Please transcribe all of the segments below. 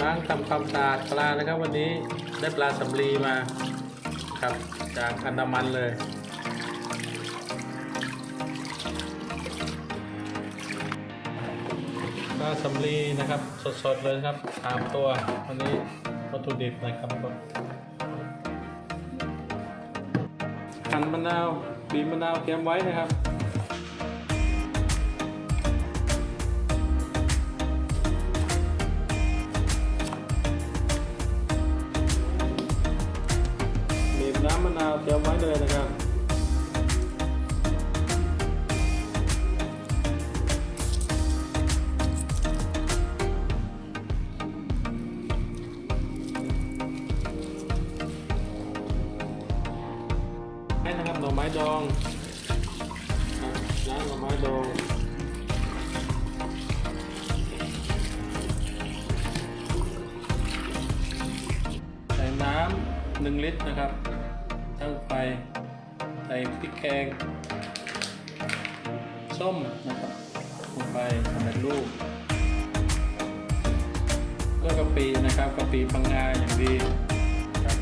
ล้างทำความสะอาดปลานะครับ วันนี้ได้ปลาสำลีมาครับจากอันดามันเลยปลาสำลีนะครับสดๆเลยครับสามตัววันนี้วัตถุดิบนะครับหั่นมะนาวบีบมะนาวเตรียมไว้นะครับำมะนาวเตรียมไว้เลยนะครับให้นะครับหน่อไม้ดองน้ำหน่อไม้ดองใส่น้ำหนึ่งลิตรนะครับ ตั้งไฟใส่พริกแกงส้มนะครับลงไปสำเร็จรูปแล้วกะปินะครับกะปิพังงาอย่างดีครับ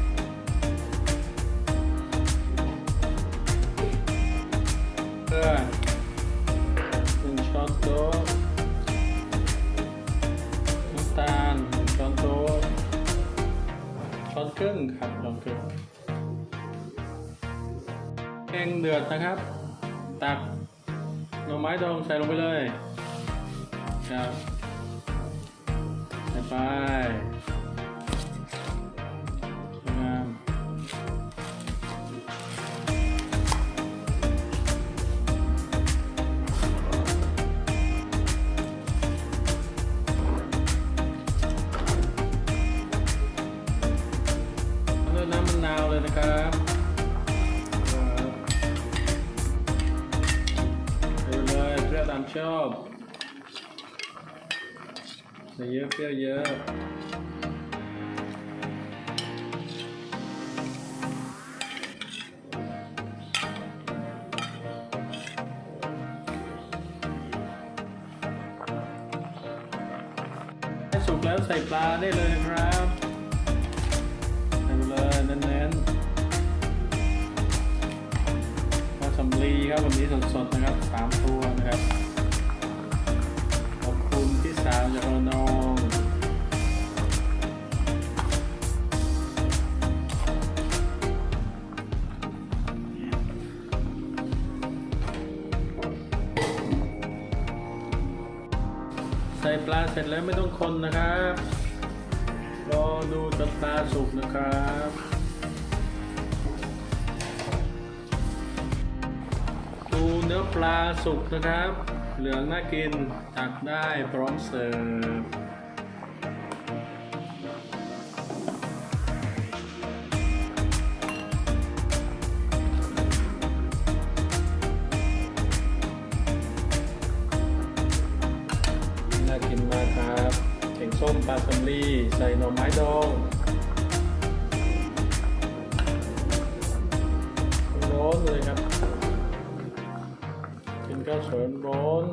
เกลือหนึ่งช้อนโต๊ะน้ำตาลช้อนโต๊ะช้อนครึ่งครับช้อนครึ่ง แกงเดือดนะครับ ตักหน่อไม้ดองใส่ลงไปเลยครับใส่ไปสวยงามด้วยน้ำมะนาวเลยนะครับ เลยเปรี้ยวามชอบใส่เยอะเปรี้ยวเยอะให้สุกแล้วใส่ปลาได้เลยครับใส่เลยเน้นๆปลาสำลีครับวันนี้สดๆนะครับสามตัวนะครับ ปลาเสร็จแล้วไม่ต้องคนนะครับรอดูจนปลาสุกนะครับดูเนื้อปลาสุกนะครับ เหลืองน่ากินตักได้พร้อมเสิร์ฟ กินมากครับแกงส้มปลาสำลีใส่หน่อไม้ดองร้อนเลยครับกินข้าวสวยร้อน